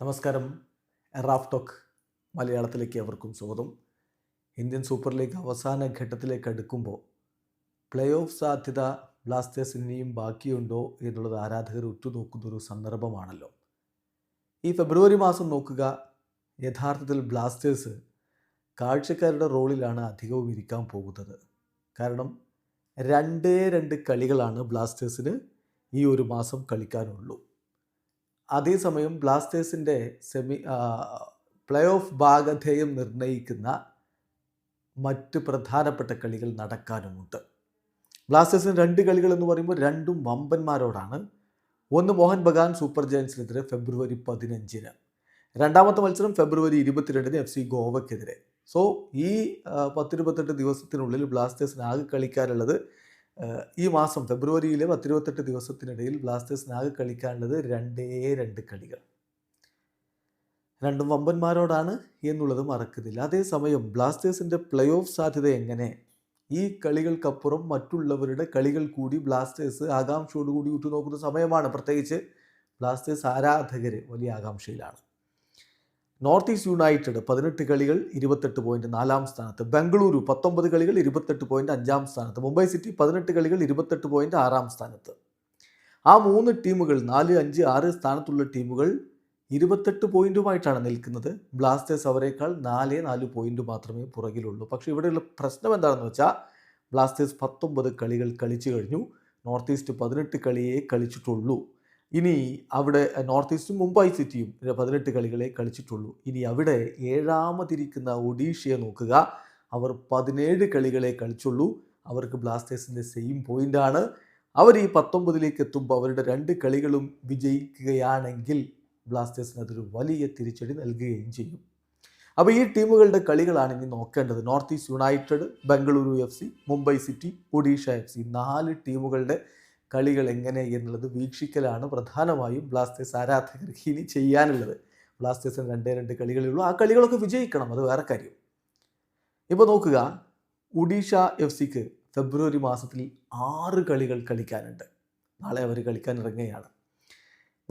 നമസ്കാരം. Raf talk മലയാളത്തിലേക്ക് അവർക്കും സ്വാഗതം. ഇന്ത്യൻ സൂപ്പർ ലീഗ് അവസാന ഘട്ടത്തിലേക്ക് അടുക്കുമ്പോൾ പ്ലേ ഓഫ് സാധ്യത ബ്ലാസ്റ്റേഴ്സ് ഇനിയും ബാക്കിയുണ്ടോ എന്നുള്ളത് ആരാധകർ ഉറ്റുനോക്കുന്ന ഒരു സന്ദർഭമാണല്ലോ. ഈ ഫെബ്രുവരി മാസം നോക്കുക യഥാർത്ഥത്തിൽ ബ്ലാസ്റ്റേഴ്സ് കാഴ്ചക്കാരുടെ റോളിലാണ് അധികവും ഇരിക്കാൻ പോകുന്നത്. കാരണം രണ്ടേ രണ്ട് കളികളാണ് ബ്ലാസ്റ്റേഴ്സിന് ഈ ഒരു മാസം കളിക്കാനുള്ളൂ. അതേസമയം ബ്ലാസ്റ്റേഴ്സിന്റെ സെമി പ്ലേ ഓഫ് ഭാഗധേയം നിർണയിക്കുന്ന മറ്റ് പ്രധാനപ്പെട്ട കളികൾ നടക്കാനുമുണ്ട്. ബ്ലാസ്റ്റേഴ്സിന് രണ്ട് കളികൾ എന്ന് പറയുമ്പോൾ രണ്ടും വമ്പന്മാരോടാണ്. ഒന്ന് മോഹൻ ബഗാൻ സൂപ്പർ ജയൻസിനെതിരെ ഫെബ്രുവരി പതിനഞ്ചിന്. രണ്ടാമത്തെ മത്സരം ഫെബ്രുവരി ഇരുപത്തിരണ്ടിന് എഫ് സി ഗോവയ്ക്കെതിരെ. സോ ഈ പത്തിരുപത്തെട്ട് ദിവസത്തിനുള്ളിൽ ബ്ലാസ്റ്റേഴ്സിന് ആകെ കളിക്കാനുള്ളത് ഈ മാസം ഫെബ്രുവരിയിലെ പത്തിരുപത്തെട്ട് ദിവസത്തിനിടയിൽ ബ്ലാസ്റ്റേഴ്സിന് ആകെ കളിക്കാനുള്ളത് രണ്ടേ രണ്ട് കളികൾ. രണ്ടും വമ്പന്മാരോടാണ് എന്നുള്ളത് മറക്കുന്നില്ല അതേസമയം ബ്ലാസ്റ്റേഴ്സിന്റെ പ്ലേ ഓഫ് സാധ്യത എങ്ങനെ? ഈ കളികൾക്കപ്പുറം മറ്റുള്ളവരുടെ കളികൾ കൂടി ബ്ലാസ്റ്റേഴ്സ് ആകാംക്ഷയോടുകൂടി ഉറ്റുനോക്കുന്ന സമയമാണ്. പ്രത്യേകിച്ച് ബ്ലാസ്റ്റേഴ്സ് ആരാധകർ വലിയ ആകാംക്ഷയിലാണ്. നോർത്ത് ഈസ്റ്റ് യുണൈറ്റഡ് പതിനെട്ട് കളികൾ ഇരുപത്തെട്ട് പോയിന്റ് നാലാം സ്ഥാനത്ത്. ബംഗളൂരു പത്തൊമ്പത് കളികൾ ഇരുപത്തെട്ട് പോയിന്റ് അഞ്ചാം സ്ഥാനത്ത്. മുംബൈ സിറ്റി പതിനെട്ട് കളികൾ ഇരുപത്തെട്ട് പോയിന്റ് ആറാം സ്ഥാനത്ത്. ആ മൂന്ന് ടീമുകൾ നാല് അഞ്ച് ആറ് സ്ഥാനത്തുള്ള ടീമുകൾ ഇരുപത്തെട്ട് പോയിന്റുമായിട്ടാണ് നിൽക്കുന്നത്. ബ്ലാസ്റ്റേഴ്സ് അവരെക്കാൾ നാല് നാല് പോയിന്റ് മാത്രമേ പുറകിലുള്ളൂ. പക്ഷേ ഇവിടെയുള്ള പ്രശ്നം എന്താണെന്ന് വെച്ചാൽ ബ്ലാസ്റ്റേഴ്സ് പത്തൊമ്പത് കളികൾ കളിച്ചു കഴിഞ്ഞു. നോർത്ത് ഈസ്റ്റ് പതിനെട്ട് കളിയേ കളിച്ചിട്ടുള്ളൂ. ഇനി അവിടെ നോർത്ത് ഈസ്റ്റും മുംബൈ സിറ്റിയും പതിനെട്ട് കളികളെ കളിച്ചിട്ടുള്ളൂ. ഇനി അവിടെ ഏഴാമതിരിക്കുന്ന ഒഡീഷയെ നോക്കുക. അവർ പതിനേഴ് കളികളെ കളിച്ചുള്ളൂ. അവർക്ക് ബ്ലാസ്റ്റേഴ്സിന്റെ സെയിം പോയിന്റാണ് അവർ ഈ പത്തൊമ്പതിലേക്ക് എത്തുമ്പോൾ അവരുടെ രണ്ട് കളികളും വിജയിക്കുകയാണെങ്കിൽ ബ്ലാസ്റ്റേഴ്സിന് അതൊരു വലിയ തിരിച്ചടി നൽകുകയും ചെയ്യും. അപ്പോൾ ഈ ടീമുകളുടെ കളികളാണ് ഇനി നോക്കേണ്ടത്. North east united Bengaluru F C Mumbai city Odisha F C. നാല് ടീമുകളുടെ കളികൾ എങ്ങനെ എന്നുള്ളത് വീക്ഷിക്കലാണ് പ്രധാനമായും ബ്ലാസ്റ്റേഴ്സ് ആരാധകർക്ക് ഇനി ചെയ്യാനുള്ളത്. ബ്ലാസ്റ്റേഴ്സിന് രണ്ടേ രണ്ട് കളികളേ ഉള്ളൂ. ആ കളികളൊക്കെ വിജയിക്കണം അത് വേറെ കാര്യം. ഇപ്പോൾ നോക്കുക ഒഡീഷ എഫ് സിക്ക് ഫെബ്രുവരി മാസത്തിൽ ആറ് കളികൾ കളിക്കാനുണ്ട്. നാളെ അവർ കളിക്കാൻ ഇറങ്ങുകയാണ്.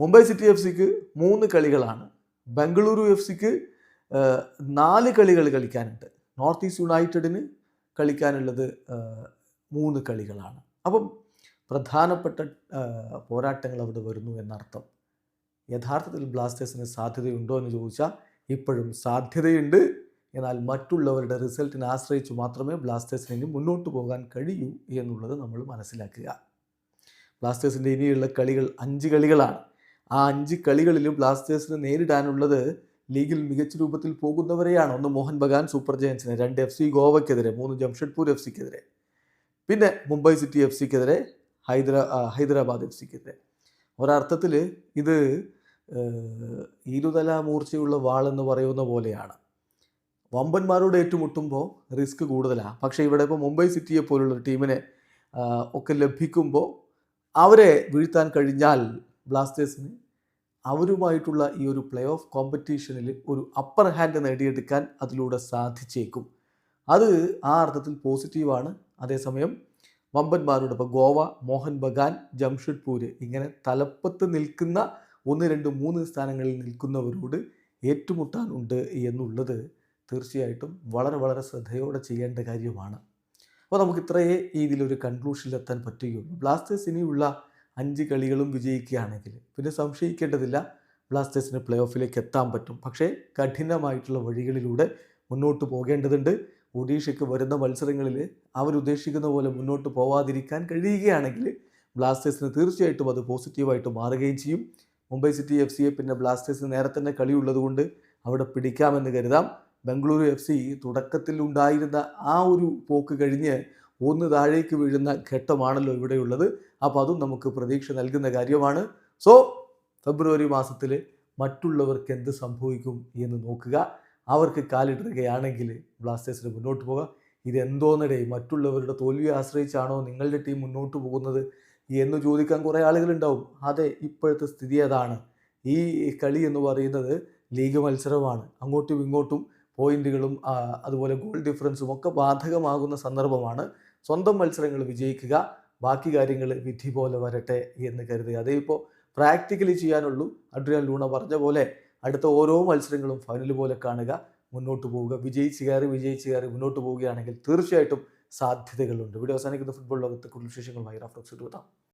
മുംബൈ സിറ്റി എഫ് സിക്ക് മൂന്ന് കളികളാണ്. ബംഗളൂരു എഫ് സിക്ക് നാല് കളികൾ കളിക്കാനുണ്ട്. നോർത്ത് ഈസ്റ്റ് യുണൈറ്റഡിന് കളിക്കാനുള്ളത് മൂന്ന് കളികളാണ്. അപ്പം പ്രധാനപ്പെട്ട പോരാട്ടങ്ങൾ അവിടെ വരുന്നു എന്നർത്ഥം. യഥാർത്ഥത്തിൽ ബ്ലാസ്റ്റേഴ്സിന് സാധ്യതയുണ്ടോ എന്ന് ചോദിച്ചാൽ ഇപ്പോഴും സാധ്യതയുണ്ട്. എന്നാൽ മറ്റുള്ളവരുടെ റിസൾട്ടിനെ ആശ്രയിച്ച് മാത്രമേ ബ്ലാസ്റ്റേഴ്സിന് ഇനി മുന്നോട്ട് പോകാൻ കഴിയൂ എന്നുള്ളത് നമ്മൾ മനസ്സിലാക്കുക. ബ്ലാസ്റ്റേഴ്സിന്റെ ഇനിയുള്ള കളികൾ അഞ്ച് കളികളാണ്. ആ അഞ്ച് കളികളിലും ബ്ലാസ്റ്റേഴ്സിന് നേരിടാനുള്ളത് ലീഗിൽ മികച്ച രൂപത്തിൽ പോകുന്നവരെയാണ്. ഒന്ന് മോഹൻ ബഗാൻ സൂപ്പർ ജയൻസിന് രണ്ട് എഫ് സി ഗോവയ്ക്കെതിരെ മൂന്ന് ജംഷഡ്പൂർ എഫ് സിക്കെതിരെ. പിന്നെ മുംബൈ സിറ്റി എഫ് സിക്കെതിരെ ഹൈദരാ ആ, ഹൈദരാബാദ് എഫ് സിക്കെതിരെ ഒരർത്ഥത്തിൽ ഇത് ഇരുതല മൂർച്ചയുള്ള വാളെന്ന് പറയുന്ന പോലെയാണ്. വമ്പന്മാരോട് ഏറ്റുമുട്ടുമ്പോൾ റിസ്ക് കൂടുതലാണ് പക്ഷേ ഇവിടെ ഇപ്പോൾ മുംബൈ സിറ്റിയെ പോലുള്ള ടീമിനെ ഒക്കെ ലഭിക്കുമ്പോൾ അവരെ വീഴ്ത്താൻ കഴിഞ്ഞാൽ ബ്ലാസ്റ്റേഴ്സിന് അവരുമായിട്ടുള്ള ഈ ഒരു പ്ലേ ഓഫ് കോമ്പറ്റീഷനിൽ ഒരു അപ്പർ ഹാൻഡ് നേടിയെടുക്കാൻ അതിലൂടെ സാധിച്ചേക്കും. അത് ആ അർത്ഥത്തിൽ പോസിറ്റീവാണ്. അതേസമയം വമ്പന്മാരോട് ഇപ്പോൾ ഗോവ മോഹൻ ബഗാൻ ജംഷഡ്പൂര് ഇങ്ങനെ തലപ്പത്ത് നിൽക്കുന്ന ഒന്ന് രണ്ട് മൂന്ന് സ്ഥാനങ്ങളിൽ നിൽക്കുന്നവരോട് ഏറ്റുമുട്ടാനുണ്ട് എന്നുള്ളത് തീർച്ചയായിട്ടും വളരെ വളരെ ശ്രദ്ധയോടെ ചെയ്യേണ്ട കാര്യമാണ്. അപ്പോൾ നമുക്ക് ഇത്രയേ ഇതിലൊരു കൺക്ലൂഷനിലെത്താൻ പറ്റുകയുള്ളൂ. ബ്ലാസ്റ്റേഴ്സ് ഇനിയുള്ള അഞ്ച് കളികളും വിജയിക്കുകയാണെങ്കിൽ പിന്നെ സംശയിക്കേണ്ടതില്ല. ബ്ലാസ്റ്റേഴ്സിന് പ്ലേ ഓഫിലേക്ക് എത്താൻ പറ്റും. പക്ഷേ കഠിനമായിട്ടുള്ള വഴികളിലൂടെ മുന്നോട്ട് പോകേണ്ടതുണ്ട്. ഒഡീഷയ്ക്ക് വരുന്ന മത്സരങ്ങളിൽ അവരുദ്ദേശിക്കുന്ന പോലെ മുന്നോട്ട് പോവാതിരിക്കാൻ കഴിയുകയാണെങ്കിൽ ബ്ലാസ്റ്റേഴ്സിന് തീർച്ചയായിട്ടും അത് പോസിറ്റീവായിട്ട് മാറുകയും ചെയ്യും. മുംബൈ സിറ്റി എഫ് സിയെ പിന്നെ ബ്ലാസ്റ്റേഴ്സിന് നേരെ തന്നെ കളിയുള്ളതുകൊണ്ട് അവിടെ പിടിക്കാമെന്ന് കരുതാം. ബംഗളൂരു എഫ് സി തുടക്കത്തിൽ ഉണ്ടായിരുന്ന ആ ഒരു പോക്ക് കഴിഞ്ഞ് ഒന്ന് താഴേക്ക് വീഴുന്ന ഘട്ടമാണല്ലോ ഇവിടെയുള്ളത്. അപ്പോൾ അതും നമുക്ക് പ്രതീക്ഷ നൽകുന്ന കാര്യമാണ്. സോ ഫെബ്രുവരി മാസത്തിൽ മറ്റുള്ളവർക്ക് എന്ത് സംഭവിക്കും എന്ന് നോക്കുക. അവർക്ക് കാലിടുകയാണെങ്കിൽ ബ്ലാസ്റ്റേഴ്സിന് മുന്നോട്ട് പോകാം. ഇതെന്തോന്നിടെ മറ്റുള്ളവരുടെ തോൽവിയെ ആശ്രയിച്ചാണോ നിങ്ങളുടെ ടീം മുന്നോട്ട് പോകുന്നത് എന്ന് ചോദിക്കാൻ കുറേ ആളുകളുണ്ടാവും. അതെ ഇപ്പോഴത്തെ സ്ഥിതി അതാണ്. ഈ കളി എന്ന് പറയുന്നത് ലീഗ് മത്സരമാണ്. അങ്ങോട്ടും ഇങ്ങോട്ടും പോയിന്റുകളും അതുപോലെ ഗോൾ ഡിഫറൻസും ഒക്കെ ബാധകമാകുന്ന സന്ദർഭമാണ്. സ്വന്തം മത്സരങ്ങൾ വിജയിക്കുക ബാക്കി കാര്യങ്ങൾ വിധി പോലെ വരട്ടെ എന്ന് കരുതുക. അതേ ഇപ്പോൾ പ്രാക്ടിക്കലി ചെയ്യാനുള്ളൂ. അഡ്രിയാൻ ലൂണ പറഞ്ഞ പോലെ അടുത്ത ഓരോ മത്സരങ്ങളും ഫൈനൽ പോലെ കാണുക മുന്നോട്ട് പോവുക. വിജയിച്ച് കയറി വിജയിച്ച് കയറി മുന്നോട്ട് പോവുകയാണെങ്കിൽ തീർച്ചയായിട്ടും സാധ്യതകളുണ്ട്. ഇവിടെ അവസാനിക്കുന്ന. ഫുട്ബോൾ ലോകത്തെ കൂടുതൽ വിശേഷങ്ങളുമായി റഫ്ലക്സ് എടുത്താം